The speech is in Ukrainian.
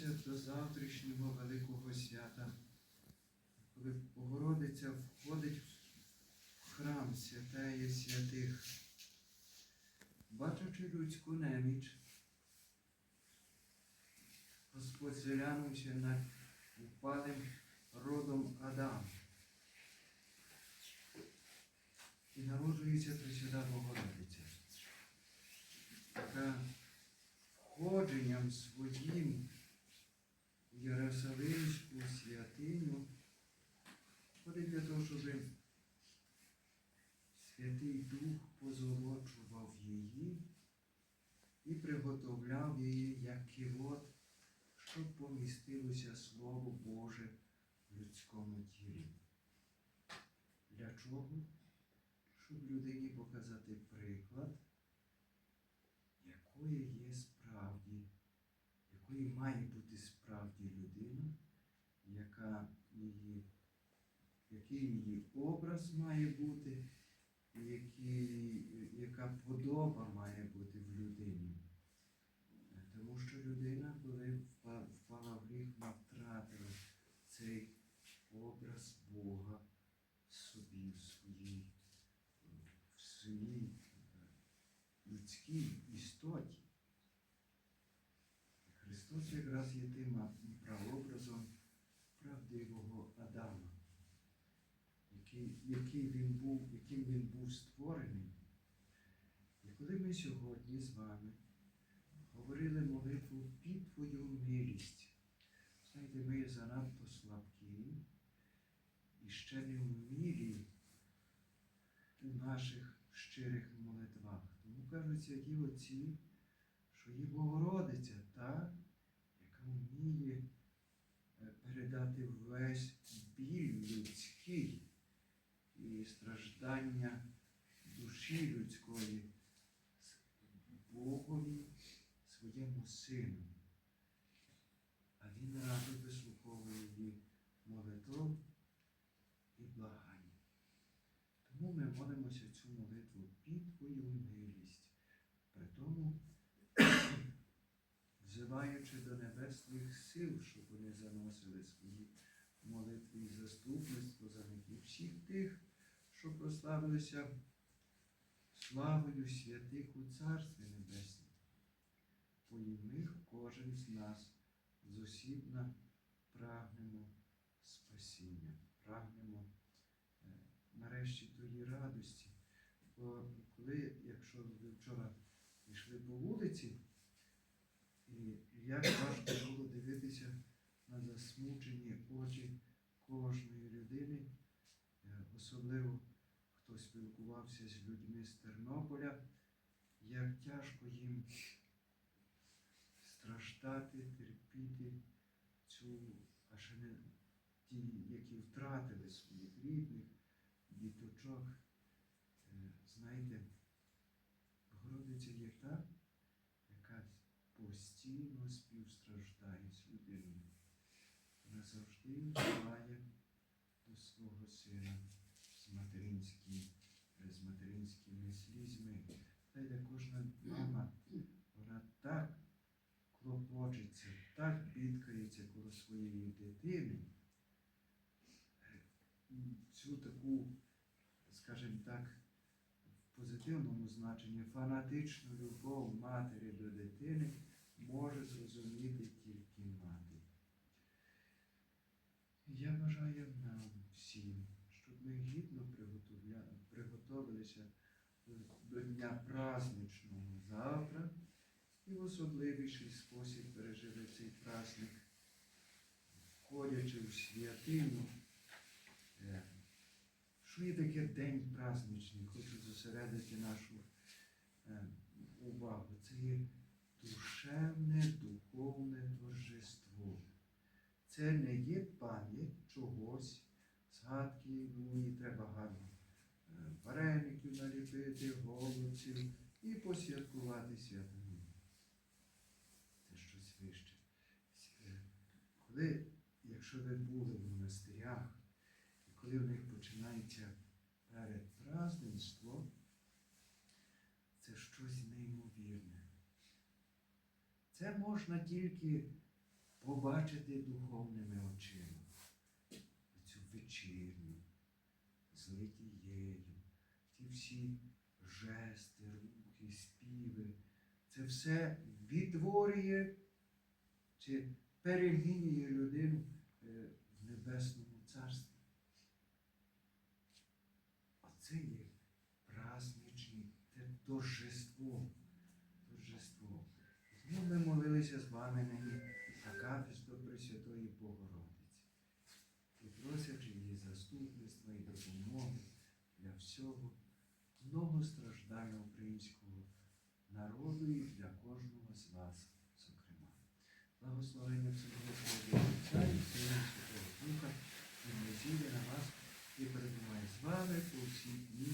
готуємося до завтрашнього великого свята, коли Богородиця входить в храм святеє святих, бачачи людську неміч, Господь зглянувся над упалим родом Адам. І народжується Пресвята Богородиця, яка входженням своїм Єрусалимську святиню ходить для того, щоб Святий Дух позолочував її і приготовляв її як кивот, щоб помістилося Слово Боже в людському тілі. Для чого? Щоб людині показати приклад, якою є справді, якою має бути яка її, який її образ має бути, який, яка подоба має бути в людині. Тому що людина, коли впа- впала в гріх, вона втратила цей образ Бога в собі, в своїй, в своїй е, людській істоті. Христос якраз є тим прообразом правдивого Адама, який, він був, яким він був створений. І коли ми сьогодні з вами говорили молитву під Твою милість, знаєте, ми занадто слабкі і ще не вмілі у наших щирих молитвах. Тому кажуть святі отці, що є Богородиця та, яка вміє передати весь біль людський і страждання душі людської Богові, своєму сину. А він радо вислуховує її молитву і благання. Тому ми молимося цю молитву під Твою милість, при тому взиваючи до небесних сил, щоб вони заносили свої молитви і заступництво за них і всіх тих, що прославилися славою святих у Царстві Небесному. Ми кожен з нас зосібно прагнемо спасіння, прагнемо е, нарешті тої радості. Бо коли, якщо ви вчора йшли по вулиці, особливо хто спілкувався з людьми з Тернополя, як тяжко їм страждати, терпіти цю, а ще не ті, які втратили своїх рідних, діточок. Е, Знаєте, Богородиця є та, яка постійно співстраждає з людиною. Вона завжди вживає до свого сина з материнським, е, з материнськими слізьми. Знаєте, кожна мама, вона так клопочеться, так бідкається коло своєї дитини. Е, Цю таку, скажімо так, в позитивному значенні фанатичну любов матері до дитини може зрозуміти тільки мати. Я бажаю нам всім, щоб ми гідно приготовля- приготовилися до- дня праздничного завтра і в особливіший спосіб пережили цей праздник, входячи в святину. Е, Що є таке день праздничний? Хочу зосередити нашу е, увагу. Це є душевне, духовне торжество. Це не є пам'ять чогось, згадки, мені треба гарно вареників наліпити, голубців і посвяткувати свято. Це щось вище. Е, Коли, якщо ви були в монастирях, і коли в них починається передпраздненство, це щось неймовірне. Це можна тільки побачити духовними очима цю вечірню, литією, ті всі жести, рухи, співи. Це все відтворює чи перемінює людину е, в небесному царстві. Оце є праздничне те торжество. Торжество. Ну, ми молилися з вами нині на кафедру Пресвятої Богородиці. І просячи її і допомоги для всього многостраждального українського народу і для кожного з вас, зокрема. Благословення Всебожого Отця і Сина Святого Духа, і на вас і перебуває з вами по всі дні.